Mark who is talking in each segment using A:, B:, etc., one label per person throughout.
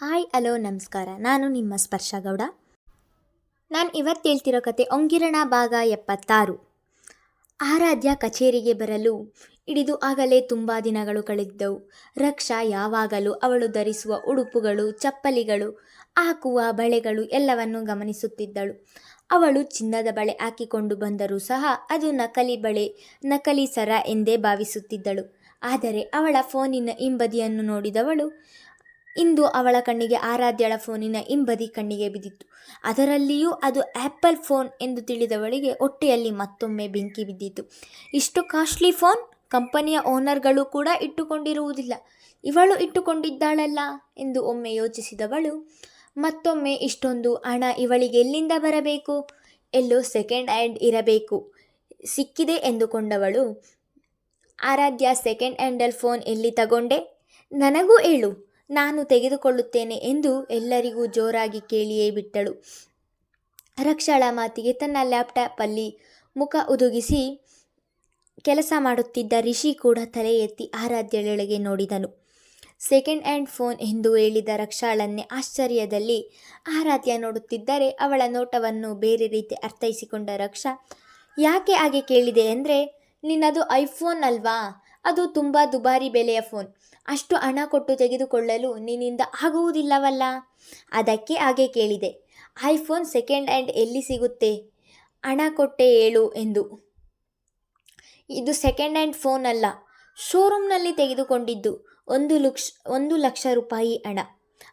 A: Hi, hello, ನಮಸ್ಕಾರ. ನಾನು ನಿಮ್ಮ ಸ್ಪರ್ಶ ಗೌಡ ನಾನು ಇವತ್ತು ಹೇಳ್ತಿರೋ ಕತೆ ಒಂಗಿರಣ ಭಾಗ ಎಪ್ಪತ್ತಾರು. ಆರಾಧ್ಯ ಕಚೇರಿಗೆ ಬರಲು ಹಿಡಿದು ಆಗಲೇ ತುಂಬ ದಿನಗಳು ಕಳೆದಿದ್ದವು ರಕ್ಷಾ ಯಾವಾಗಲೂ ಅವಳು ಧರಿಸುವ ಉಡುಪುಗಳು, ಚಪ್ಪಲಿಗಳು, ಹಾಕುವ ಬಳೆಗಳು ಎಲ್ಲವನ್ನು ಗಮನಿಸುತ್ತಿದ್ದಳು. ಅವಳು ಚಿನ್ನದ ಬಳೆ ಹಾಕಿಕೊಂಡು ಬಂದರೂ ಸಹ ಅದು ನಕಲಿ ಬಳೆ, ನಕಲಿ ಸರ ಎಂದೇ ಭಾವಿಸುತ್ತಿದ್ದಳು. ಆದರೆ ಅವಳ ಫೋನಿನ ಹಿಂಬದಿಯನ್ನು ನೋಡಿದವಳು ಇಂದು ಅವಳ ಕಣ್ಣಿಗೆ ಆರಾಧ್ಯಳ ಫೋನಿನ ಹಿಂಬದಿ ಕಣ್ಣಿಗೆ ಬಿದ್ದಿತ್ತು. ಅದರಲ್ಲಿಯೂ ಅದು ಆ್ಯಪಲ್ ಫೋನ್ ಎಂದು ತಿಳಿದವಳಿಗೆ ಹೊಟ್ಟೆಯಲ್ಲಿ ಮತ್ತೊಮ್ಮೆ ಬೆಂಕಿ ಬಿದ್ದಿತ್ತು. ಇಷ್ಟು ಕಾಸ್ಟ್ಲಿ ಫೋನ್? ಕಂಪನಿಯ ಓನರ್ಗಳು ಕೂಡ ಇಟ್ಟುಕೊಂಡಿರುವುದಿಲ್ಲ. ಇವಳು ಇಟ್ಟುಕೊಂಡಿದ್ದಾಳಲ್ಲ ಎಂದು ಒಮ್ಮೆ ಯೋಚಿಸಿದವಳು, ಮತ್ತೊಮ್ಮೆ ಇಷ್ಟೊಂದು ಹಣ ಇವಳಿಗೆ ಎಲ್ಲಿಂದ ಬರಬೇಕು? ಎಲ್ಲೋ ಸೆಕೆಂಡ್ ಹ್ಯಾಂಡ್ ಇರಬೇಕು. ಸಿಕ್ಕಿದೆ ಎಂದುಕೊಂಡವಳು, ಆರಾಧ್ಯ ಸೆಕೆಂಡ್ ಹ್ಯಾಂಡಲ್ ಫೋನ್ ಎಲ್ಲಿ ತಗೊಂಡೆ? ನನಗೂ ಹೇಳು. ನಾನು ತೆಗೆದುಕೊಳ್ಳುತ್ತೇನೆ ಎಂದು ಎಲ್ಲರಿಗೂ ಜೋರಾಗಿ ಕೇಳಿಯೇ ಬಿಟ್ಟಳು. ರಕ್ಷಾಳ ಮಾತಿಗೆ ತನ್ನ ಲ್ಯಾಪ್ಟಾಪಲ್ಲಿ ಮುಖ ಉದುಗಿಸಿ ಕೆಲಸ ಮಾಡುತ್ತಿದ್ದ ರಿಷಿ ಕೂಡ ತಲೆ ಎತ್ತಿ ಆರಾಧ್ಯಳೊಳಗೆ ನೋಡಿದನು. ಸೆಕೆಂಡ್ ಹ್ಯಾಂಡ್ ಫೋನ್ ಎಂದು ಹೇಳಿದ ರಕ್ಷಾಳನ್ನೇ ಆಶ್ಚರ್ಯದಲ್ಲಿ ಆರಾಧ್ಯ ನೋಡುತ್ತಿದ್ದರೆ ಅವಳ ನೋಟವನ್ನು ಬೇರೆ ರೀತಿ ಅರ್ಥೈಸಿಕೊಂಡ ರಕ್ಷಾ, ಯಾಕೆ ಹಾಗೆ ಕೇಳಿದೆ ಅಂದರೆ ನಿನ್ನದು ಐಫೋನ್ ಅಲ್ವಾ? ಅದು ತುಂಬ ದುಬಾರಿ ಬೆಲೆಯ ಫೋನ್ ಅಷ್ಟು ಹಣ ಕೊಟ್ಟು ತೆಗೆದುಕೊಳ್ಳಲು ನಿನ್ನಿಂದ ಆಗುವುದಿಲ್ಲವಲ್ಲ? ಅದಕ್ಕೆ ಹಾಗೆ ಕೇಳಿದೆ. ಐಫೋನ್ ಸೆಕೆಂಡ್ ಹ್ಯಾಂಡ್ ಎಲ್ಲಿ ಸಿಗುತ್ತೆ? ಹಣ ಕೊಟ್ಟೆ ಹೇಳು ಎಂದು. ಇದು ಸೆಕೆಂಡ್ ಹ್ಯಾಂಡ್ ಫೋನ್ ಅಲ್ಲ. ಶೋರೂಮ್ನಲ್ಲಿ ತೆಗೆದುಕೊಂಡಿದ್ದು ಒಂದು ಲಕ್ಷ ಒಂದು ಲಕ್ಷ ರೂಪಾಯಿ ಹಣ.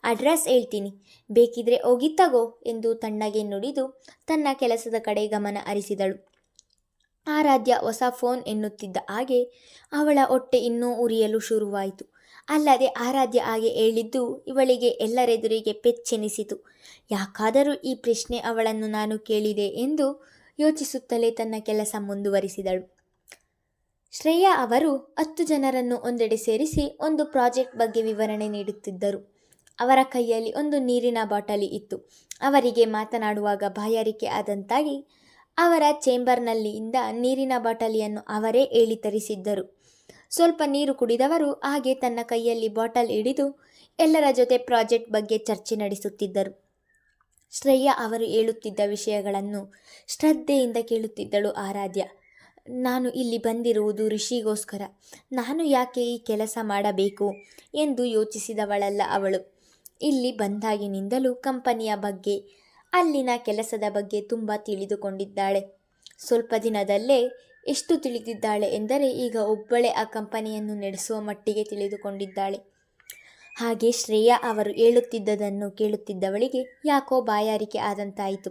A: ಅಡ್ರೆಸ್ ಹೇಳ್ತೀನಿ. ಬೇಕಿದ್ರೆ ಹೋಗಿ ತಗೋ ಎಂದು ತಣ್ಣಗೆ ನುಡಿದು ತನ್ನ ಕೆಲಸದ ಕಡೆ ಗಮನ ಹರಿಸಿದಳು. ಆರಾಧ್ಯ ಹೊಸ ಫೋನ್ ಎನ್ನುತ್ತಿದ್ದ ಹಾಗೆ ಅವಳ ಹೊಟ್ಟೆ ಇನ್ನೂ ಉರಿಯಲು ಶುರುವಾಯಿತು. ಅಲ್ಲದೆ ಆರಾಧ್ಯ ಹಾಗೆ ಹೇಳಿದ್ದು ಇವಳಿಗೆ ಎಲ್ಲರೆದುರಿಗೆ ಪೆಚ್ಚೆನಿಸಿತು ಯಾಕಾದರೂ ಈ ಪ್ರಶ್ನೆ ಅವಳನ್ನು ನಾನು ಕೇಳಿದೆ ಎಂದು ಯೋಚಿಸುತ್ತಲೇ ತನ್ನ ಕೆಲಸ ಮುಂದುವರಿಸಿದಳು. ಶ್ರೇಯಾ ಅವರು ಹತ್ತು ಜನರನ್ನು ಒಂದೆಡೆ ಸೇರಿಸಿ ಒಂದು ಪ್ರಾಜೆಕ್ಟ್ ಬಗ್ಗೆ ವಿವರಣೆ ನೀಡುತ್ತಿದ್ದರು. ಅವರ ಕೈಯಲ್ಲಿ ಒಂದು ನೀರಿನ ಬಾಟಲಿ ಇತ್ತು. ಅವರಿಗೆ ಮಾತನಾಡುವಾಗ ಬಾಯಾರಿಕೆ ಆದಂತಾಗಿ ಅವರ ಚೇಂಬರ್ನಲ್ಲಿಯಿಂದ ನೀರಿನ ಬಾಟಲಿಯನ್ನು ಅವರೇ ಏಳಿ ತರಿಸಿದ್ದರು. ಸ್ವಲ್ಪ ನೀರು ಕುಡಿದವರು ಹಾಗೆ ತನ್ನ ಕೈಯಲ್ಲಿ ಬಾಟಲ್ ಹಿಡಿದು ಎಲ್ಲರ ಜೊತೆ ಪ್ರಾಜೆಕ್ಟ್ ಬಗ್ಗೆ ಚರ್ಚೆ ನಡೆಸುತ್ತಿದ್ದರು. ಶ್ರೇಯ ಅವರು ಹೇಳುತ್ತಿದ್ದ ವಿಷಯಗಳನ್ನು ಶ್ರದ್ಧೆಯಿಂದ ಕೇಳುತ್ತಿದ್ದಳು ಆರಾಧ್ಯ. ನಾನು ಇಲ್ಲಿ ಬಂದಿರುವುದು ಋಷಿಗೋಸ್ಕರ ನಾನು ಯಾಕೆ ಈ ಕೆಲಸ ಮಾಡಬೇಕು ಎಂದು ಯೋಚಿಸಿದವಳಲ್ಲ ಅವಳು. ಇಲ್ಲಿ ಬಂದಾಗಿನಿಂದಲೂ ಕಂಪನಿಯ ಬಗ್ಗೆ ಅಲ್ಲಿನ ಕೆಲಸದ ಬಗ್ಗೆ ತುಂಬ ತಿಳಿದುಕೊಂಡಿದ್ದಾಳೆ. ಸ್ವಲ್ಪ ದಿನದಲ್ಲೇ ಎಷ್ಟು ತಿಳಿದಿದ್ದಾಳೆ ಎಂದರೆ ಈಗ ಒಬ್ಬಳೇ ಆ ಕಂಪನಿಯನ್ನು ನಡೆಸುವ ಮಟ್ಟಿಗೆ ತಿಳಿದುಕೊಂಡಿದ್ದಾಳೆ. ಹಾಗೆ ಶ್ರೇಯಾ ಅವರು ಹೇಳುತ್ತಿದ್ದದನ್ನು ಕೇಳುತ್ತಿದ್ದವಳಿಗೆ ಯಾಕೋ ಬಾಯಾರಿಕೆ ಆದಂತಾಯಿತು.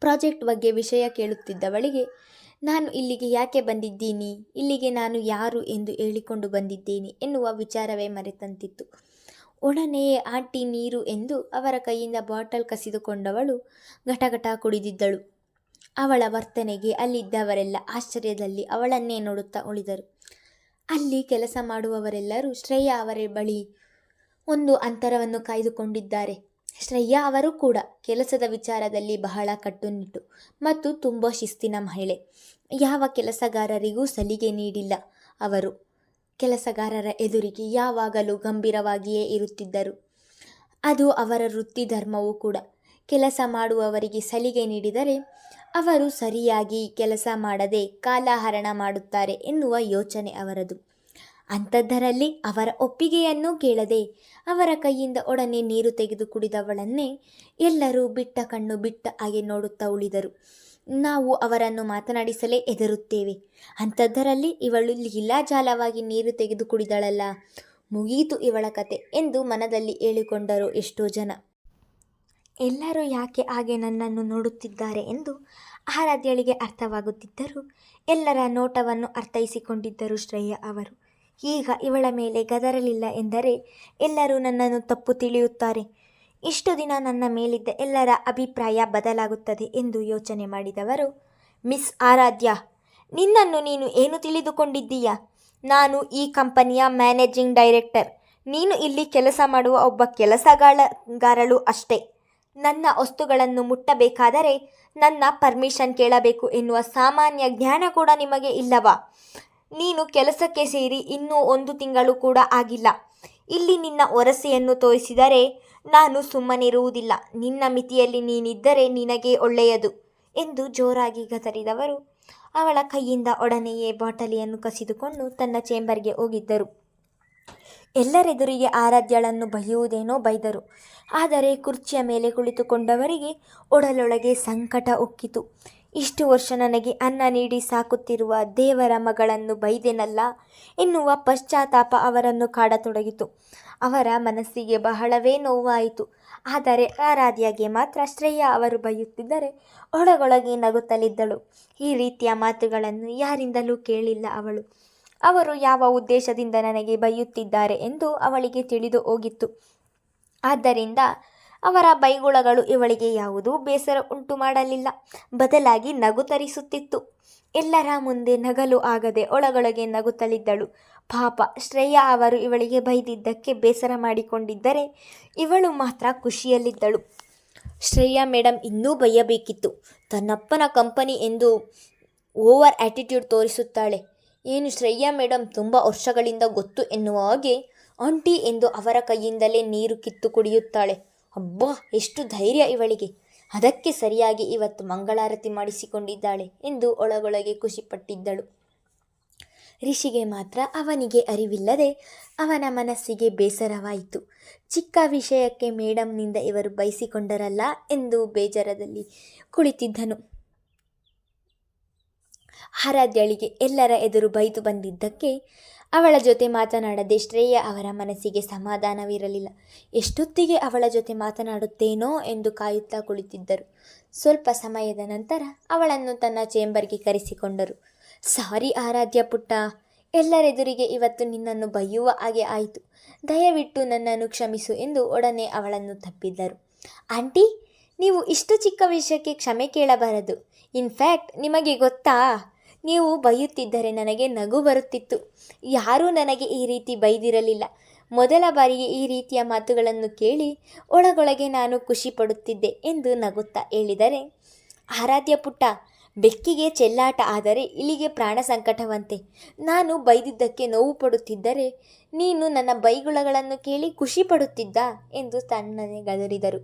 A: ಪ್ರಾಜೆಕ್ಟ್ ಬಗ್ಗೆ ವಿಷಯ ಕೇಳುತ್ತಿದ್ದವಳಿಗೆ, ನಾನು ಇಲ್ಲಿಗೆ ಯಾಕೆ ಬಂದಿದ್ದೀನಿ, ಇಲ್ಲಿಗೆ ನಾನು ಯಾರು ಎಂದು ಹೇಳಿಕೊಂಡು ಬಂದಿದ್ದೇನೆ ಎನ್ನುವ ವಿಚಾರವೇ ಮರೆತಂತಿತ್ತು. ಒಡನೆಯೇ ಆಂಟಿ ನೀರು ಎಂದು ಅವರ ಕೈಯಿಂದ ಬಾಟಲ್ ಕಸಿದುಕೊಂಡವಳು ಘಟಘಟ ಕುಡಿದಿದ್ದಳು. ಅವಳ ವರ್ತನೆಗೆ ಅಲ್ಲಿದ್ದವರೆಲ್ಲ ಆಶ್ಚರ್ಯದಲ್ಲಿ ಅವಳನ್ನೇ ನೋಡುತ್ತಾ ಉಳಿದರು. ಅಲ್ಲಿ ಕೆಲಸ ಮಾಡುವವರೆಲ್ಲರೂ ಶ್ರೇಯಾ ಅವರ ಬಳಿ ಒಂದು ಅಂತರವನ್ನು ಕಾಯ್ದುಕೊಂಡಿದ್ದಾರೆ. ಶ್ರೇಯಾ ಅವರು ಕೂಡ ಕೆಲಸದ ವಿಚಾರದಲ್ಲಿ ಬಹಳ ಕಟ್ಟುನಿಟ್ಟು ಮತ್ತು ತುಂಬ ಶಿಸ್ತಿನ ಮಹಿಳೆ. ಯಾವ ಕೆಲಸಗಾರರಿಗೂ ಸಲಿಗೆ ನೀಡಿಲ್ಲ ಅವರು. ಕೆಲಸಗಾರರ ಎದುರಿಗೆ ಯಾವಾಗಲೂ ಗಂಭೀರವಾಗಿಯೇ ಇರುತ್ತಿದ್ದರು. ಅದು ಅವರ ವೃತ್ತಿ ಧರ್ಮವೂ ಕೂಡ. ಕೆಲಸ ಮಾಡುವವರಿಗೆ ಸಲಿಗೆ ನೀಡಿದರೆ ಅವರು ಸರಿಯಾಗಿ ಕೆಲಸ ಮಾಡದೆ ಕಾಲಹರಣ ಮಾಡುತ್ತಾರೆ ಎನ್ನುವ ಯೋಚನೆ ಅವರದು. ಅಂಥದ್ದರಲ್ಲಿ ಅವರ ಒಪ್ಪಿಗೆಯನ್ನೂ ಕೇಳದೆ ಅವರ ಕೈಯಿಂದ ಒಡನೆ ನೀರು ತೆಗೆದು ಕುಡಿದವಳನ್ನೇ ಎಲ್ಲರೂ ಬಿಟ್ಟ ಕಣ್ಣು ಬಿಟ್ಟ ಹಾಗೆ ನೋಡುತ್ತಾ ಉಳಿದರು. ನಾವು ಅವರನ್ನು ಮಾತನಾಡಿಸಲೇ ಹೆದರುತ್ತೇವೆ. ಅಂಥದ್ದರಲ್ಲಿ ಇವಳು ಲೀಲಾಜಾಲವಾಗಿ ನೀರು ತೆಗೆದು ಕುಡಿದಳಲ್ಲ. ಮುಗಿಯಿತು ಇವಳ ಕತೆ ಎಂದು ಮನದಲ್ಲಿ ಹೇಳಿಕೊಂಡರು ಎಷ್ಟೋ ಜನ. ಎಲ್ಲರೂ ಯಾಕೆ ಹಾಗೆ ನನ್ನನ್ನು ನೋಡುತ್ತಿದ್ದಾರೆ ಎಂದು ಆರಾಧ್ಯಳಿಗೆ ಅರ್ಥವಾಗುತ್ತಿದ್ದರು. ಎಲ್ಲರ ನೋಟವನ್ನು ಅರ್ಥೈಸಿಕೊಂಡಿದ್ದರು ಶ್ರೇಯ ಅವರು. ಈಗ ಇವಳ ಮೇಲೆ ಗದರಲಿಲ್ಲ ಎಂದರೆ ಎಲ್ಲರೂ ನನ್ನನ್ನು ತಪ್ಪು ತಿಳಿಯುತ್ತಾರೆ. ಇಷ್ಟು ದಿನ ನನ್ನ ಮೇಲಿದ್ದ ಎಲ್ಲರ ಅಭಿಪ್ರಾಯ ಬದಲಾಗುತ್ತದೆ ಎಂದು ಯೋಚನೆ ಮಾಡಿದವರು, ಮಿಸ್ ಆರಾಧ್ಯ, ನಿನ್ನನ್ನು ನೀನು ಏನು ತಿಳಿದುಕೊಂಡಿದ್ದೀಯಾ? ನಾನು ಈ ಕಂಪನಿಯ ಮ್ಯಾನೇಜಿಂಗ್ ಡೈರೆಕ್ಟರ್. ನೀನು ಇಲ್ಲಿ ಕೆಲಸ ಮಾಡುವ ಒಬ್ಬ ಕೆಲಸಗಾರಳು ಅಷ್ಟೇ. ನನ್ನ ವಸ್ತುಗಳನ್ನು ಮುಟ್ಟಬೇಕಾದರೆ ನನ್ನ ಪರ್ಮಿಷನ್ ಕೇಳಬೇಕು ಎನ್ನುವ ಸಾಮಾನ್ಯ ಜ್ಞಾನ ಕೂಡ ನಿಮಗೆ ಇಲ್ಲವಾ? ನೀನು ಕೆಲಸಕ್ಕೆ ಸೇರಿ ಇನ್ನೂ ಒಂದು ತಿಂಗಳು ಕೂಡ ಆಗಿಲ್ಲ. ಇಲ್ಲಿ ನಿನ್ನ ಒರಸೆಯನ್ನು ತೋರಿಸಿದರೆ ನಾನು ಸುಮ್ಮನಿರುವುದಿಲ್ಲ. ನಿನ್ನ ಮಿತಿಯಲ್ಲಿ ನೀನಿದ್ದರೆ ನಿನಗೆ ಒಳ್ಳೆಯದು ಎಂದು ಜೋರಾಗಿ ಗದರಿದವರು. ಅವಳ ಕೈಯಿಂದ ಒಡನೆಯೇ ಬಾಟಲಿಯನ್ನು ಕಸಿದುಕೊಂಡು ತನ್ನ ಚೇಂಬರ್ಗೆ ಹೋಗಿದ್ದರು. ಎಲ್ಲರೆದುರಿಗೆ ಆರಾಧ್ಯಳನ್ನು ಬಯ್ಯುವುದೇನೋ ಬೈದರು. ಆದರೆ ಕುರ್ಚಿಯ ಮೇಲೆ ಕುಳಿತುಕೊಂಡವರಿಗೆ ಒಡಲೊಳಗೆ ಸಂಕಟ ಉಕ್ಕಿತು. ಇಷ್ಟು ವರ್ಷ ನನಗೆ ಅನ್ನ ನೀಡಿ ಸಾಕುತ್ತಿರುವ ದೇವರ ಮಗಳನ್ನು ಬೈದೆನಲ್ಲ ಎನ್ನುವ ಪಶ್ಚಾತ್ತಾಪ ಅವರನ್ನು ಕಾಡತೊಡಗಿತು. ಅವರ ಮನಸ್ಸಿಗೆ ಬಹಳವೇ ನೋವಾಯಿತು. ಆದರೆ ಆರಾಧ್ಯಗೆ ಮಾತ್ರ ಶ್ರೇಯ ಅವರು ಬೈಯುತ್ತಿದ್ದರೆ ಒಳಗೊಳಗೆ ನಗುತ್ತಲಿದ್ದಳು. ಈ ರೀತಿಯ ಮಾತುಗಳನ್ನು ಯಾರಿಂದಲೂ ಕೇಳಿಲ್ಲ ಅವಳು. ಅವರು ಯಾವ ಉದ್ದೇಶದಿಂದ ನನಗೆ ಬೈಯುತ್ತಿದ್ದಾರೆ ಎಂದು ಅವಳಿಗೆ ತಿಳಿದು ಹೋಗಿತ್ತು. ಆದ್ದರಿಂದ ಅವರ ಬೈಗುಳಗಳು ಇವಳಿಗೆ ಯಾವುದೂ ಬೇಸರ ಉಂಟು ಮಾಡಲಿಲ್ಲ. ಬದಲಾಗಿ ನಗು ತರಿಸುತ್ತಿತ್ತು. ಎಲ್ಲರ ಮುಂದೆ ನಗಲು ಆಗದೆ ಒಳಗೊಳಗೆ ನಗುತ್ತಲಿದ್ದಳು. ಪಾಪ ಶ್ರೇಯಾ ಅವರು ಇವಳಿಗೆ ಬೈದಿದ್ದಕ್ಕೆ ಬೇಸರ ಮಾಡಿಕೊಂಡಿದ್ದರೆ ಇವಳು ಮಾತ್ರ ಖುಷಿಯಲ್ಲಿದ್ದಳು. ಶ್ರೇಯಾ ಮೇಡಮ್ ಇನ್ನೂ ಬೈಯಬೇಕಿತ್ತು. ತನ್ನಪ್ಪನ ಕಂಪನಿ ಎಂದು ಓವರ್ ಆ್ಯಟಿಟ್ಯೂಡ್ ತೋರಿಸುತ್ತಾಳೆ. ಏನು ಶ್ರೇಯಾ ಮೇಡಮ್ ತುಂಬ ವರ್ಷಗಳಿಂದ ಗೊತ್ತು ಎನ್ನುವ ಹಾಗೆ ಆಂಟಿ ಎಂದು ಅವರ ಕೈಯಿಂದಲೇ ನೀರು ಕಿತ್ತು ಕುಡಿಯುತ್ತಾಳೆ. ಅಬ್ಬಾ, ಎಷ್ಟು ಧೈರ್ಯ ಇವಳಿಗೆ. ಅದಕ್ಕೆ ಸರಿಯಾಗಿ ಇವತ್ತು ಮಂಗಳಾರತಿ ಮಾಡಿಸಿಕೊಂಡಿದ್ದಾಳೆ ಎಂದು ಒಳಗೊಳಗೆ ಖುಷಿಪಟ್ಟಿದ್ದಳು. ರಿಷಿಗೆ ಮಾತ್ರ ಅವನಿಗೆ ಅರಿವಿಲ್ಲದೆ ಅವನ ಮನಸ್ಸಿಗೆ ಬೇಸರವಾಯಿತು. ಚಿಕ್ಕ ವಿಷಯಕ್ಕೆ ಮೇಡಮ್ನಿಂದ ಇವರು ಬಯಸಿಕೊಂಡರಲ್ಲ ಎಂದು ಬೇಜಾರದಲ್ಲಿ ಕುಳಿತಿದ್ದನು. ಆರಾಧ್ಯಳಿಗೆ ಎಲ್ಲರ ಎದುರು ಬೈದು ಬಂದಿದ್ದಕ್ಕೆ ಅವಳ ಜೊತೆ ಮಾತನಾಡದೆ ಶ್ರೇಯ ಅವರ ಮನಸ್ಸಿಗೆ ಸಮಾಧಾನವಿರಲಿಲ್ಲ. ಎಷ್ಟೊತ್ತಿಗೆ ಅವಳ ಜೊತೆ ಮಾತನಾಡುತ್ತೇನೋ ಎಂದು ಕಾಯುತ್ತಾ ಕುಳಿತಿದ್ದರು. ಸ್ವಲ್ಪ ಸಮಯದ ನಂತರ ಅವಳನ್ನು ತನ್ನ ಚೇಂಬರ್ಗೆ ಕರೆಸಿಕೊಂಡರು. ಸಾರಿ ಆರಾಧ್ಯ ಪುಟ್ಟ, ಎಲ್ಲರೆದುರಿಗೆ ಇವತ್ತು ನಿನ್ನನ್ನು ಬೈಯುವ ಹಾಗೆ ಆಯಿತು. ದಯವಿಟ್ಟು ನನ್ನನ್ನು ಕ್ಷಮಿಸು ಎಂದು ಒಡನೆ ಅವಳನ್ನು ತಪ್ಪಿದ್ದರು ಆಂಟಿ, ನೀವು ಇಷ್ಟು ಚಿಕ್ಕ ವಿಷಯಕ್ಕೆ ಕ್ಷಮೆ ಕೇಳಬಾರದು. ಇನ್ಫ್ಯಾಕ್ಟ್ ನಿಮಗೆ ಗೊತ್ತಾ? ನೀವು ಬೈಯುತ್ತಿದ್ದರೆ ನನಗೆ ನಗು ಬರುತ್ತಿತ್ತು. ಯಾರೂ ನನಗೆ ಈ ರೀತಿ ಬೈದಿರಲಿಲ್ಲ. ಮೊದಲ ಬಾರಿಗೆ ಈ ರೀತಿಯ ಮಾತುಗಳನ್ನು ಕೇಳಿ ಒಳಗೊಳಗೆ ನಾನು ಖುಷಿ ಪಡುತ್ತಿದ್ದೆ ಎಂದು ನಗುತ್ತಾ ಹೇಳಿದರೆ, ಆರಾಧ್ಯ ಪುಟ್ಟ ಬೆಕ್ಕಿಗೆ ಚೆಲ್ಲಾಟ ಆದರೆ ಇಲಿಗೆ ಪ್ರಾಣ ಸಂಕಟವಂತೆ. ನಾನು ಬೈದಿದ್ದಕ್ಕೆ ನೋವು ಪಡುತ್ತಿದ್ದರೆ ನೀನು ನನ್ನ ಬೈಗುಳಗಳನ್ನು ಕೇಳಿ ಖುಷಿ ಪಡುತ್ತಿದ್ದ ಎಂದು ತನ್ನನೆ ಗದರಿದರು.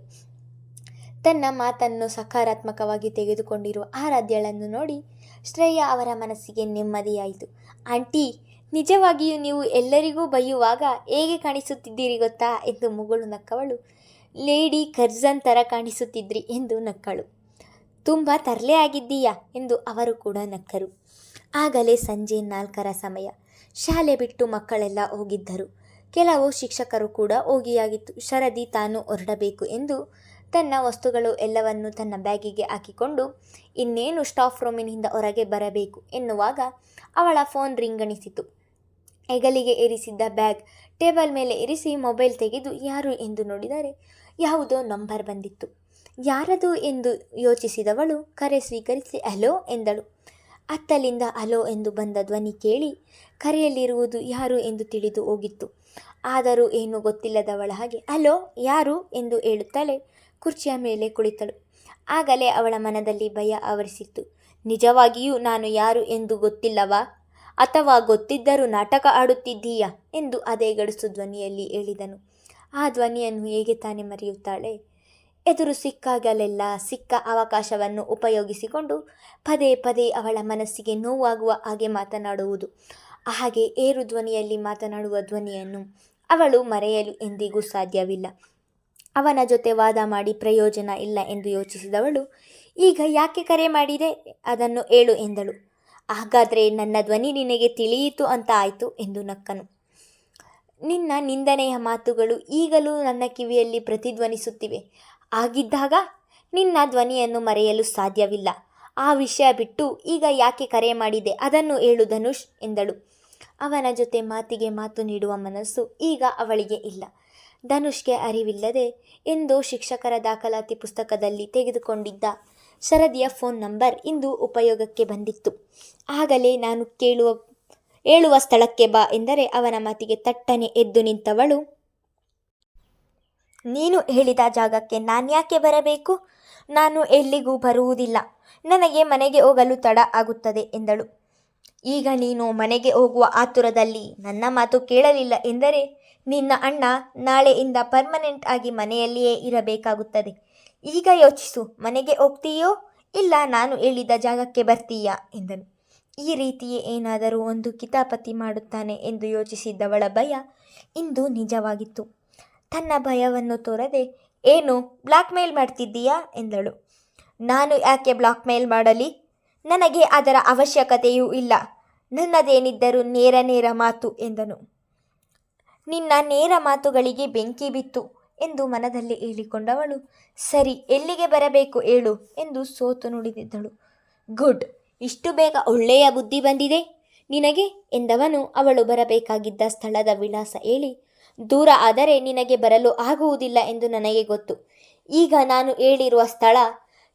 A: ತನ್ನ ಮಾತನ್ನು ಸಕಾರಾತ್ಮಕವಾಗಿ ತೆಗೆದುಕೊಂಡಿರುವ ಆರಾಧ್ಯಳನ್ನು ನೋಡಿ ಶ್ರೇಯ ಅವರ ಮನಸ್ಸಿಗೆ ನೆಮ್ಮದಿಯಾಯಿತು. ಆಂಟಿ, ನಿಜವಾಗಿಯೂ ನೀವು ಎಲ್ಲರಿಗೂ ಬೈಯುವಾಗ ಹೇಗೆ ಕಾಣಿಸುತ್ತಿದ್ದೀರಿ ಗೊತ್ತಾ? ಎಂದು ಮುಗುಳು ನಕ್ಕವಳು. ಲೇಡಿ ಕರ್ಜನ್ ಥರ ಕಾಣಿಸುತ್ತಿದ್ರಿ ಎಂದು ನಕ್ಕಳು. ತುಂಬ ತರಲೆ ಆಗಿದ್ದೀಯಾ? ಎಂದು ಅವರು ಕೂಡ ನಕ್ಕರು. ಆಗಲೇ ಸಂಜೆ ನಾಲ್ಕರ ಸಮಯ. ಶಾಲೆ ಬಿಟ್ಟು ಮಕ್ಕಳೆಲ್ಲ ಹೋಗಿದ್ದರು. ಕೆಲವು ಶಿಕ್ಷಕರು ಕೂಡ ಹೋಗಿಯಾಗಿತ್ತು. ಶರದಿ ತಾನು ಹೊರಡಬೇಕು ಎಂದು ತನ್ನ ವಸ್ತುಗಳು ಎಲ್ಲವನ್ನು ತನ್ನ ಬ್ಯಾಗಿಗೆ ಹಾಕಿಕೊಂಡು, ಇನ್ನೇನು ಸ್ಟಾಫ್ ರೂಮಿನಿಂದ ಹೊರಗೆ ಬರಬೇಕು ಎನ್ನುವಾಗ ಅವಳ ಫೋನ್ ರಿಂಗಣಿಸಿತು. ಹೆಗಲಿಗೆ ಇರಿಸಿದ್ದ ಬ್ಯಾಗ್ ಟೇಬಲ್ ಮೇಲೆ ಇರಿಸಿ ಮೊಬೈಲ್ ತೆಗೆದು ಯಾರು ಎಂದು ನೋಡಿದರೆ ಯಾವುದೋ ನಂಬರ್ ಬಂದಿತ್ತು. ಯಾರದು ಎಂದು ಯೋಚಿಸಿದವಳು ಕರೆ ಸ್ವೀಕರಿಸಿ, ಅಲೋ ಎಂದಳು. ಅತ್ತಲಿಂದ ಅಲೋ ಎಂದು ಬಂದ ಧ್ವನಿ ಕೇಳಿ ಕರೆಯಲ್ಲಿರುವುದು ಯಾರು ಎಂದು ತಿಳಿದು ಹೋಗಿತ್ತು. ಆದರೂ ಏನೂ ಗೊತ್ತಿಲ್ಲದವಳ ಹಾಗೆ, ಅಲೋ, ಯಾರು? ಎಂದು ಹೇಳುತ್ತಲೇ ಕುರ್ಚಿಯ ಮೇಲೆ ಕುಳಿತಳು. ಆಗಲೇ ಅವಳ ಮನದಲ್ಲಿ ಭಯ ಆವರಿಸಿತ್ತು. ನಿಜವಾಗಿಯೂ ನಾನು ಯಾರು ಎಂದು ಗೊತ್ತಿಲ್ಲವಾ? ಅಥವಾ ಗೊತ್ತಿದ್ದರೂ ನಾಟಕ ಆಡುತ್ತಿದ್ದೀಯಾ? ಎಂದು ಅದೇ ಗಡುಸು ಧ್ವನಿಯಲ್ಲಿ ಹೇಳಿದನು. ಆ ಧ್ವನಿಯನ್ನು ಹೇಗೆ ತಾನೇ ಮರೆಯುತ್ತಾಳೆ? ಎದುರು ಸಿಕ್ಕಾಗಲೆಲ್ಲ ಸಿಕ್ಕ ಅವಕಾಶವನ್ನು ಉಪಯೋಗಿಸಿಕೊಂಡು ಪದೇ ಪದೇ ಅವಳ ಮನಸ್ಸಿಗೆ ನೋವಾಗುವ ಹಾಗೆ ಮಾತನಾಡುವುದು. ಹಾಗೆ ಏರು ಧ್ವನಿಯಲ್ಲಿ ಮಾತನಾಡುವ ಧ್ವನಿಯನ್ನು ಅವಳು ಮರೆಯಲು ಎಂದಿಗೂ ಸಾಧ್ಯವಿಲ್ಲ. ಅವನ ಜೊತೆ ವಾದ ಮಾಡಿ ಪ್ರಯೋಜನ ಇಲ್ಲ ಎಂದು ಯೋಚಿಸಿದವಳು, ಈಗ ಯಾಕೆ ಕರೆ ಮಾಡಿದೆ? ಅದನ್ನು ಏಳು ಎಂದಳು. ಹಾಗಾದರೆ ನನ್ನ ಧ್ವನಿ ನಿನಗೆ ತಿಳಿಯಿತು ಅಂತ ಆಯಿತು ಎಂದು ನಕ್ಕನು. ನಿನ್ನ ನಿಂದನೆಯ ಮಾತುಗಳು ಈಗಲೂ ನನ್ನ ಕಿವಿಯಲ್ಲಿ ಪ್ರತಿಧ್ವನಿಸುತ್ತಿವೆ. ಆಗಿದ್ದಾಗ ನಿನ್ನ ಧ್ವನಿಯನ್ನು ಮರೆಯಲು ಸಾಧ್ಯವಿಲ್ಲ. ಆ ವಿಷಯ ಬಿಟ್ಟು ಈಗ ಯಾಕೆ ಕರೆ ಮಾಡಿದೆ ಅದನ್ನು ಹೇಳು ಧನುಷ್ ಎಂದಳು. ಅವನ ಜೊತೆ ಮಾತಿಗೆ ಮಾತು ನೀಡುವ ಮನಸ್ಸು ಈಗ ಅವಳಿಗೆ ಇಲ್ಲ. ಧನುಷ್ಗೆ ಅರಿವಿಲ್ಲದೆ ಎಂದು ಶಿಕ್ಷಕರ ದಾಖಲಾತಿ ಪುಸ್ತಕದಲ್ಲಿ ತೆಗೆದುಕೊಂಡಿದ್ದ ಶರದಿಯ ಫೋನ್ ನಂಬರ್ ಇಂದು ಉಪಯೋಗಕ್ಕೆ ಬಂದಿತ್ತು. ಆಗಲೇ ನಾನು ಕೇಳುವ, ಹೇಳುವ ಸ್ಥಳಕ್ಕೆ ಬಾ ಎಂದರೆ ಅವನ ಮಾತಿಗೆ ತಟ್ಟನೆ ಎದ್ದು ನಿಂತವಳು ನೀನು ಹೇಳಿದ ಜಾಗಕ್ಕೆ ನಾನ್ಯಾಕೆ ಬರಬೇಕು? ನಾನು ಎಲ್ಲಿಗೂ ಬರುವುದಿಲ್ಲ. ನನಗೆ ಮನೆಗೆ ಹೋಗಲು ತಡ ಆಗುತ್ತದೆ ಎಂದಳು. ಈಗ ನೀನು ಮನೆಗೆ ಹೋಗುವ ಆತುರದಲ್ಲಿ ನನ್ನ ಮಾತು ಕೇಳಲಿಲ್ಲ ಎಂದರೆ ನಿನ್ನ ಅಣ್ಣ ನಾಳೆಯಿಂದ ಪರ್ಮನೆಂಟ್ ಆಗಿ ಮನೆಯಲ್ಲಿಯೇ ಇರಬೇಕಾಗುತ್ತದೆ. ಈಗ ಯೋಚಿಸು, ಮನೆಗೆ ಹೋಗ್ತೀಯೋ? ಇಲ್ಲ, ನಾನು ಹೇಳಿದ ಜಾಗಕ್ಕೆ ಬರ್ತೀಯಾ? ಎಂದನು. ಈ ರೀತಿಯೇ ಏನಾದರೂ ಒಂದು ಕಿತಾಪತಿ ಮಾಡುತ್ತಾನೆ ಎಂದು ಯೋಚಿಸಿದ್ದವಳ ಭಯ ಇಂದು ನಿಜವಾಗಿತ್ತು. ತನ್ನ ಭಯವನ್ನು ತೋರದೆ, ಏನು ಬ್ಲಾಕ್ ಮೇಲ್ ಮಾಡ್ತಿದ್ದೀಯಾ? ಎಂದಳು. ನಾನು ಯಾಕೆ ಬ್ಲಾಕ್ ಮೇಲ್ ಮಾಡಲಿ? ನನಗೆ ಅದರ ಅವಶ್ಯಕತೆಯೂ ಇಲ್ಲ. ನನ್ನದೇನಿದ್ದರೂ ನೇರ ನೇರ ಮಾತು, ಎಂದನು. ನಿನ್ನ ನೇರ ಮಾತುಗಳಿಗೆ ಬೆಂಕಿ ಬಿತ್ತು, ಎಂದು ಮನದಲ್ಲಿ ಹೇಳಿಕೊಂಡವಳು. ಸರಿ, ಎಲ್ಲಿಗೆ ಬರಬೇಕು ಹೇಳು, ಎಂದು ಸೋತು ನುಡಿದಿದ್ದಳು. ಗುಡ್, ಇಷ್ಟು ಬೇಗ ಒಳ್ಳೆಯ ಬುದ್ಧಿ ಬಂದಿದೆ? ನಿನಗೆ, ಎಂದವನು, ಅವಳು ಬರಬೇಕಾಗಿದ್ದ ಸ್ಥಳದ ವಿಳಾಸ ಹೇಳಿ ದೂರ ಆದರೆ ನಿನಗೆ ಬರಲು ಆಗುವುದಿಲ್ಲ ಎಂದು ನನಗೆ ಗೊತ್ತು. ಈಗ ನಾನು ಹೇಳಿರುವ ಸ್ಥಳ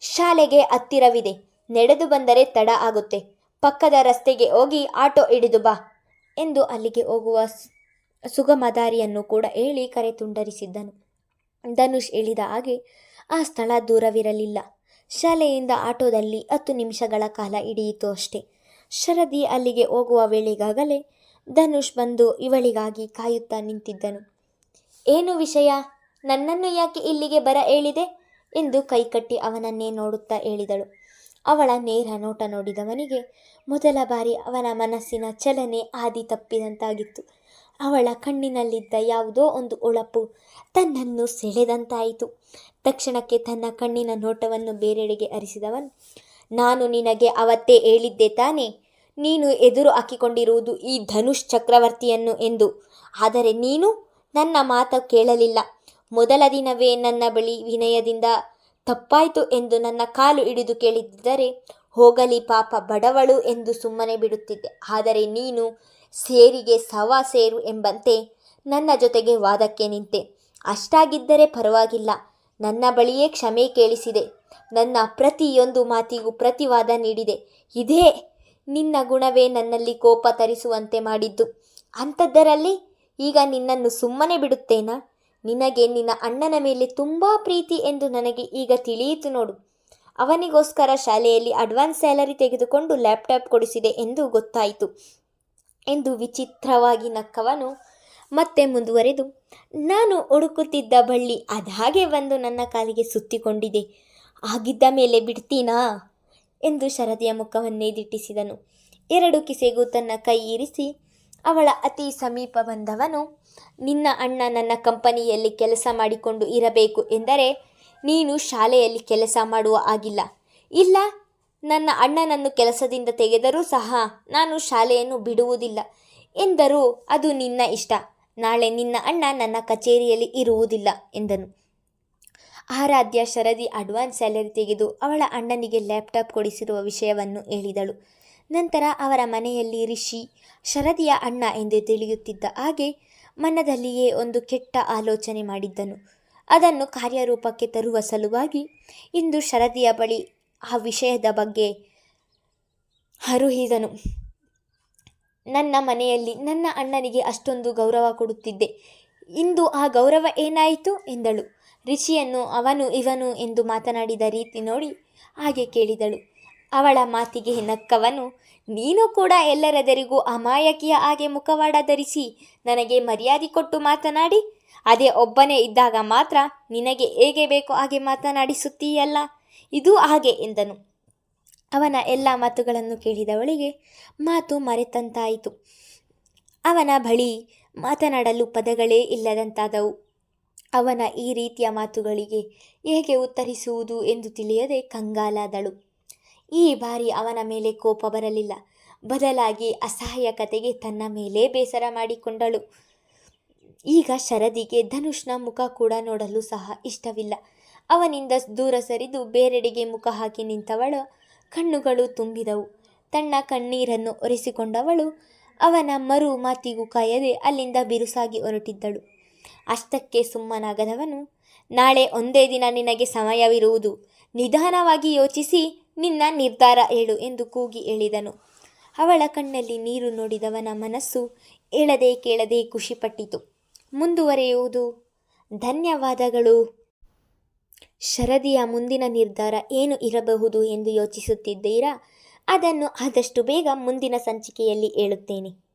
A: ಶಾಲೆಗೆ ಹತ್ತಿರವಿದೆ. ನಡೆದು ಬಂದರೆ ತಡ ಆಗುತ್ತೆ. ಪಕ್ಕದ ರಸ್ತೆಗೆ ಹೋಗಿ ಆಟೋ ಹಿಡಿದು ಬಾ ಎಂದು ಅಲ್ಲಿಗೆ ಹೋಗುವ ಸುಗಮ ದಾರಿಯನ್ನು ಕೂಡ ಹೇಳಿ ಕರೆ ತುಂಡರಿಸಿದ್ದನು. ಧನುಷ್ ಹೇಳಿದ ಹಾಗೆ ಆ ಸ್ಥಳ ದೂರವಿರಲಿಲ್ಲ. ಶಾಲೆಯಿಂದ ಆಟೋದಲ್ಲಿ ಹತ್ತು ನಿಮಿಷಗಳ ಕಾಲ ಹಿಡಿಯಿತು ಅಷ್ಟೇ. ಶರದಿ ಅಲ್ಲಿಗೆ ಹೋಗುವ ವೇಳೆಗಾಗಲೇ ಧನುಷ್ ಬಂದು ಇವಳಿಗಾಗಿ ಕಾಯುತ್ತಾ ನಿಂತಿದ್ದನು. ಏನು ವಿಷಯ? ನನ್ನನ್ನು ಯಾಕೆ ಇಲ್ಲಿಗೆ ಬರ ಹೇಳಿದೆ? ಎಂದು ಕೈಕಟ್ಟಿ ಅವನನ್ನೇ ನೋಡುತ್ತಾ ಹೇಳಿದಳು. ಅವಳ ನೇರ ನೋಟ ನೋಡಿದವನಿಗೆ ಮೊದಲ ಬಾರಿ ಅವನ ಮನಸ್ಸಿನ ಚಲನೆ ಆದಿ ತಪ್ಪಿದಂತಾಗಿತ್ತು. ಅವಳ ಕಣ್ಣಿನಲ್ಲಿದ್ದ ಯಾವುದೋ ಒಂದು ಒಳಪು ತನ್ನನ್ನು ಸೆಳೆದಂತಾಯಿತು. ತಕ್ಷಣಕ್ಕೆ ತನ್ನ ಕಣ್ಣಿನ ನೋಟವನ್ನು ಬೇರೆಡೆಗೆ ಅರಿಸಿದವನು, ನಾನು ನಿನಗೆ ಅವತ್ತೇ ಹೇಳಿದ್ದೆ ತಾನೇ? ನೀನು ಎದುರು ಹಾಕಿಕೊಂಡಿರುವುದು ಈ ಧನುಷ್ ಚಕ್ರವರ್ತಿಯನ್ನು ಎಂದು. ಆದರೆ ನೀನು ನನ್ನ ಮಾತು ಕೇಳಲಿಲ್ಲ. ಮೊದಲ ದಿನವೇ ನನ್ನ ಬಳಿ ವಿನಯದಿಂದ ತಪ್ಪಾಯಿತು ಎಂದು ನನ್ನ ಕಾಲು ಹಿಡಿದು ಕೇಳಿದ್ದರೆ ಹೋಗಲಿ ಪಾಪ ಬಡವಳು ಎಂದು ಸುಮ್ಮನೆ ಬಿಡುತ್ತಿದ್ದೆ. ಆದರೆ ನೀನು ಸೇರಿಗೆ ಸವಾ ಸೇರು ಎಂಬಂತೆ ನನ್ನ ಜೊತೆಗೆ ವಾದಕ್ಕೆ ನಿಂತೆ. ಅಷ್ಟಾಗಿದ್ದರೆ ಪರವಾಗಿಲ್ಲ. ನನ್ನ ಬಳಿಯೇ ಕ್ಷಮೆ ಕೇಳಿಸಿದೆ. ನನ್ನ ಪ್ರತಿಯೊಂದು ಮಾತಿಗೂ ಪ್ರತಿವಾದ ನೀಡಿದೆ. ಇದೇ ನಿನ್ನ ಗುಣವೇ ನನ್ನಲ್ಲಿ ಕೋಪ ತರಿಸುವಂತೆ ಮಾಡಿದ್ದು. ಅಂಥದ್ದರಲ್ಲಿ ಈಗ ನಿನ್ನನ್ನು ಸುಮ್ಮನೆ ಬಿಡುತ್ತೇನಾ? ನಿನಗೆ ನಿನ್ನ ಅಣ್ಣನ ಮೇಲೆ ತುಂಬ ಪ್ರೀತಿ ಎಂದು ನನಗೆ ಈಗ ತಿಳಿಯಿತು ನೋಡು. ಅವನಿಗೋಸ್ಕರ ಶಾಲೆಯಲ್ಲಿ ಅಡ್ವಾನ್ಸ್ ಸ್ಯಾಲರಿ ತೆಗೆದುಕೊಂಡು ಲ್ಯಾಪ್ಟಾಪ್ ಕೊಡಿಸಿದೆ ಎಂದು ಗೊತ್ತಾಯಿತು ಎಂದು ವಿಚಿತ್ರವಾಗಿ ನಕ್ಕವನು ಮತ್ತೆ ಮುಂದುವರೆದು, ನಾನು ಹುಡುಕುತ್ತಿದ್ದ ಬಳ್ಳಿ ಅದಾಗೆ ಬಂದು ನನ್ನ ಕಾಲಿಗೆ ಸುತ್ತಿಕೊಂಡಿದೆ. ಆಗಿದ್ದ ಮೇಲೆ ಬಿಡ್ತೀನಾ? ಎಂದು ಶರದಿಯ ಮುಖವನ್ನೇ ದಿಟ್ಟಿಸಿದನು. ಎರಡು ಕಿಸೆಗೂ ತನ್ನ ಕೈ ಇರಿಸಿ, ಅವಳ ಅತಿ ಸಮೀಪ ಬಂದವನು, ನಿನ್ನ ಅಣ್ಣ ನನ್ನ ಕಂಪನಿಯಲ್ಲಿ ಕೆಲಸ ಮಾಡಿಕೊಂಡು ಇರಬೇಕು ಎಂದರೆ ನೀನು ಶಾಲೆಯಲ್ಲಿ ಕೆಲಸ ಮಾಡುವ ಆಗಿಲ್ಲ. ಇಲ್ಲ, ನನ್ನ ಅಣ್ಣನನ್ನು ಕೆಲಸದಿಂದ ತೆಗೆದರೂ ಸಹ ನಾನು ಶಾಲೆಯನ್ನು ಬಿಡುವುದಿಲ್ಲ ಎಂದರೂ ಅದು ನಿನ್ನ ಇಷ್ಟ. ನಾಳೆ ನಿನ್ನ ಅಣ್ಣ ನನ್ನ ಕಚೇರಿಯಲ್ಲಿ ಇರುವುದಿಲ್ಲ ಎಂದನು. ಆರಾಧ್ಯ ಶರದಿ ಅಡ್ವಾನ್ಸ್ ಸ್ಯಾಲರಿ ತೆಗೆದು ಅವಳ ಅಣ್ಣನಿಗೆ ಲ್ಯಾಪ್ಟಾಪ್ ಕೊಡಿಸಿರುವ ವಿಷಯವನ್ನು ಹೇಳಿದಳು. ನಂತರ ಅವರ ಮನೆಯಲ್ಲಿ ರಿಷಿ, ಶರದಿಯ ಅಣ್ಣ ಎಂದು ತಿಳಿಯುತ್ತಿದ್ದ ಹಾಗೆ ಮನದಲ್ಲಿಯೇ ಒಂದು ಕೆಟ್ಟ ಆಲೋಚನೆ ಮಾಡಿದ್ದನು. ಅದನ್ನು ಕಾರ್ಯರೂಪಕ್ಕೆ ತರುವ ಸಲುವಾಗಿ ಇಂದು ಶರದಿಯ ಬಳಿ ಆ ವಿಷಯದ ಬಗ್ಗೆ ಹರುಹಿದನು ನನ್ನ ಮನೆಯಲ್ಲಿ ನನ್ನ ಅಣ್ಣನಿಗೆ ಅಷ್ಟೊಂದು ಗೌರವ ಕೊಡುತ್ತಿದ್ದೆ. ಇಂದು ಆ ಗೌರವ ಏನಾಯಿತು? ಎಂದಳು. ರಿಷಿಯನ್ನು ಅವನು ಇವನು ಎಂದು ಮಾತನಾಡಿದ ರೀತಿ ನೋಡಿ ಹಾಗೆ ಕೇಳಿದಳು. ಅವಳ ಮಾತಿಗೆ ನಕ್ಕವನು, ನೀನು ಕೂಡ ಎಲ್ಲರೆದರಿಗೂ ಅಮಾಯಕಿಯ ಹಾಗೆ ಮುಖವಾಡ ಧರಿಸಿ ನನಗೆ ಮರ್ಯಾದೆ ಕೊಟ್ಟು ಮಾತನಾಡಿ. ಅದೇ ಒಬ್ಬನೇ ಇದ್ದಾಗ ಮಾತ್ರ ನಿನಗೆ ಹೇಗೆ ಬೇಕೋ ಹಾಗೆ ಮಾತನಾಡಿಸುತ್ತೀಯಲ್ಲ? ಇದು ಹಾಗೆ ಎಂದನು. ಅವನ ಎಲ್ಲ ಮಾತುಗಳನ್ನು ಕೇಳಿದವಳಿಗೆ ಮಾತು ಮರೆತಂತಾಯಿತು. ಅವನ ಬಳಿ ಮಾತನಾಡಲು ಪದಗಳೇ ಇಲ್ಲದಂತಾದವು. ಅವನ ಈ ರೀತಿಯ ಮಾತುಗಳಿಗೆ ಹೇಗೆ ಉತ್ತರಿಸುವುದು ಎಂದು ತಿಳಿಯದೆ ಕಂಗಾಲಾದಳು. ಈ ಬಾರಿ ಅವನ ಮೇಲೆ ಕೋಪ ಬರಲಿಲ್ಲ. ಬದಲಾಗಿ ಅಸಹಾಯಕತೆಗೆ ತನ್ನ ಮೇಲೆ ಬೇಸರ ಮಾಡಿಕೊಂಡಳು. ಈಗ ಶರದಿಗೆ ಧನುಷ್ನ ಮುಖ ಕೂಡ ನೋಡಲು ಸಹ ಇಷ್ಟವಿಲ್ಲ. ಅವನಿಂದ ದೂರ ಸರಿದು ಬೇರೆಡೆಗೆ ಮುಖ ಹಾಕಿ ನಿಂತವಳ ಕಣ್ಣುಗಳು ತುಂಬಿದವು. ತನ್ನ ಕಣ್ಣೀರನ್ನು ಒರೆಸಿಕೊಂಡವಳು ಅವನ ಮರು ಮಾತಿಗೂ ಕಾಯದೆ ಅಲ್ಲಿಂದ ಬಿರುಸಾಗಿ ಹೊರಟಿದ್ದಳು. ಅಷ್ಟಕ್ಕೆ ಸುಮ್ಮನಾಗದವನು. ನಾಳೆ ಒಂದೇ ದಿನ ನಿನಗೆ ಸಮಯವಿರುವುದು. ನಿಧಾನವಾಗಿ ಯೋಚಿಸಿ ನಿನ್ನ ನಿರ್ಧಾರ ಹೇಳು ಎಂದು ಕೂಗಿ ಹೇಳಿದನು. ಅವಳ ಕಣ್ಣಲ್ಲಿ ನೀರು ನೋಡಿದವನ ಮನಸ್ಸು ಹೇಳದೆ ಕೇಳದೆ ಖುಷಿಪಟ್ಟಿತು. ಮುಂದುವರೆಯುವುದು. ಧನ್ಯವಾದಗಳು. ಶರದಿಯ ಮುಂದಿನ ನಿರ್ಧಾರ ಏನು ಇರಬಹುದು ಎಂದು ಯೋಚಿಸುತ್ತಿದ್ದೀರಾ? ಅದನ್ನು ಆದಷ್ಟು ಬೇಗ ಮುಂದಿನ ಸಂಚಿಕೆಯಲ್ಲಿ ಹೇಳುತ್ತೇನೆ.